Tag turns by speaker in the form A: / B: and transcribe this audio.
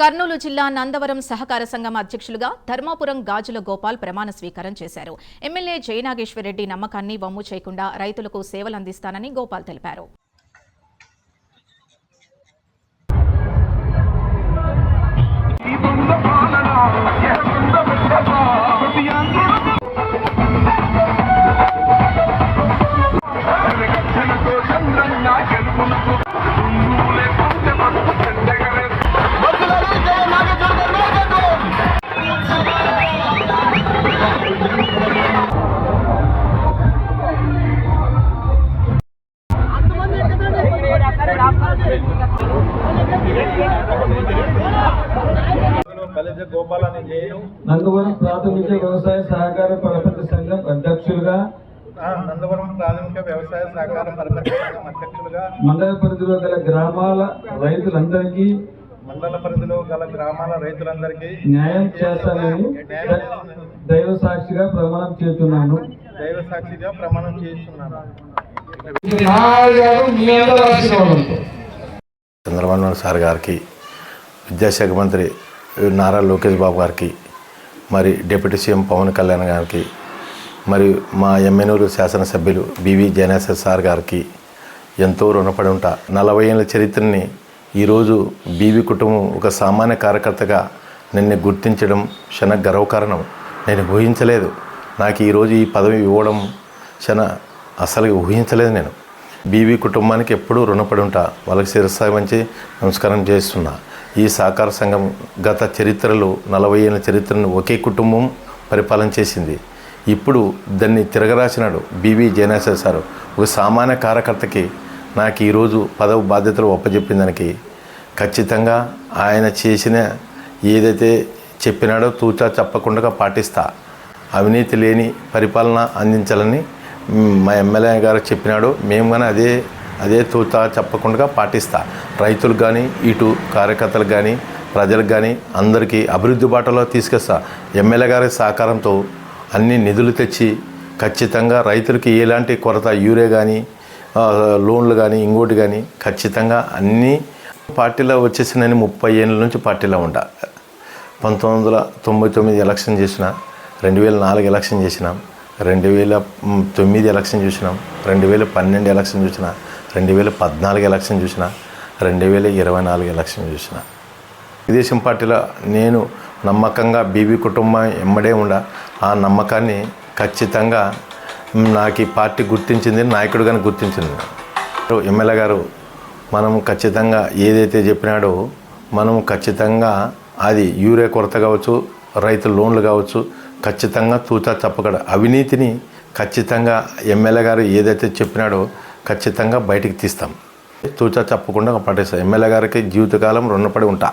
A: కర్నూలు జిల్లా నందవరం సహకార సంఘం అధ్యక్షులుగా ధర్మాపురం గాజుల గోపాల్ ప్రమాణ స్వీకారం చేశారు. ఎమ్మెల్యే జయనాగేశ్వరరెడ్డి నమ్మకాన్ని వమ్ము చేయకుండా రైతులకు సేవలందిస్తానని గోపాల్ తెలిపారు.
B: నందవరం ప్రాథమిక వ్యవసాయ సహకార పరపతి సంఘం అధ్యక్షులుగా
C: నందవరం ప్రాథమిక వ్యవసాయ సహకార పరపతి సంఘం అధ్యక్షులుగా
B: మండల పరిధిలో గల గ్రామాల రైతులందరికీ
C: మండల పరిధిలో గల గ్రామాల రైతులందరికీ
B: న్యాయం చేస్తానని దైవ సాక్షిగా ప్రమాణం చేస్తున్నాను.
C: దైవ సాక్షిగా ప్రమాణం చేస్తున్నాను.
D: చంద్రబాబు నాయుడు సార్ గారికి విద్యాశాఖ మంత్రి నారా లోకేష్ బాబు గారికి మరి డిప్యూటీ సీఎం పవన్ కళ్యాణ్ గారికి మరి మా ఎమ్మెనూరు శాసనసభ్యులు బివి జనేశ్వర్ సార్ గారికి ఎంతో రుణపడి ఉంటా. నలభై ఏళ్ళ చరిత్రని ఈరోజు బీవీ కుటుంబం ఒక సామాన్య కార్యకర్తగా నిన్ను గుర్తించడం క్షణ గర్వకారణం. నేను ఊహించలేదు. నాకు ఈరోజు ఈ పదవి ఇవ్వడం క్షణ అసలు ఊహించలేదు నేను. బీవీ కుటుంబానికి ఎప్పుడూ రుణపడి ఉంటా వాళ్ళకి శిరస్సు నమస్కారం చేస్తున్నా. ఈ సహకార సంఘం గత చరిత్రలో నలభై ఏళ్ళ చరిత్రను ఒకే కుటుంబం పరిపాలన చేసింది. ఇప్పుడు దాన్ని తిరగరాసినాడు బీవీ జయనాశ్వర్ సార్. ఒక సామాన్య కార్యకర్తకి నాకు ఈరోజు పదవి బాధ్యతలు ఒప్పజెప్పిన దానికి ఖచ్చితంగా ఆయన చేసిన ఏదైతే చెప్పినాడో తూచా చెప్పకుండా పాటిస్తా. అవినీతి లేని పరిపాలన అందించాలని మా ఎమ్మెల్యే గారు చెప్పినాడు మేము కానీ అదే అదే తూచా చెప్పకుండా పాటిస్తా. రైతులకు కానీ ఇటు కార్యకర్తలకు కానీ ప్రజలకు కానీ అందరికీ అభివృద్ధి బాటలో తీసుకొస్తా. ఎమ్మెల్యే గారి సహకారంతో అన్ని నిధులు తెచ్చి ఖచ్చితంగా రైతులకి ఎలాంటి కొరత యూరియా కానీ లోన్లు కానీ ఇంకోటి కానీ ఖచ్చితంగా అన్నీ పార్టీలో వచ్చేసి నేను ముప్పై ఏళ్ళ నుంచి పార్టీలో ఉంటా పంతొమ్మిది వందల తొంభై తొమ్మిది ఎలక్షన్ చేసిన రెండు వేల నాలుగు ఎలక్షన్ చేసినాం. రెండు వేల తొమ్మిది ఎలక్షన్ చూసినాం రెండు వేల పన్నెండు ఎలక్షన్ చూసిన రెండు వేల పద్నాలుగు ఎలక్షన్ చూసిన రెండు వేల ఇరవై నాలుగు ఎలక్షన్ చూసిన. విదేశం పార్టీలో నేను నమ్మకంగా బీబీ కుటుంబం ఎమ్మడే ఉండ ఆ నమ్మకాన్ని ఖచ్చితంగా నాకు ఈ పార్టీ గుర్తించింది నాయకుడుగానే గుర్తించింది. ఎమ్మెల్యే గారు మనం ఖచ్చితంగా ఏదైతే చెప్పినాడో మనం ఖచ్చితంగా అది యూరియా కొరత కావచ్చు రైతుల లోన్లు కావచ్చు ఖచ్చితంగా తూచా తప్పకడ. అవినీతిని ఖచ్చితంగా ఎమ్మెల్యే గారు ఏదైతే చెప్పినాడో ఖచ్చితంగా బయటికి తీస్తాం. తూచా తప్పకుండా పట్టేస్తాం. ఎమ్మెల్యే గారికి జీవితకాలం రుణపడి ఉంటా.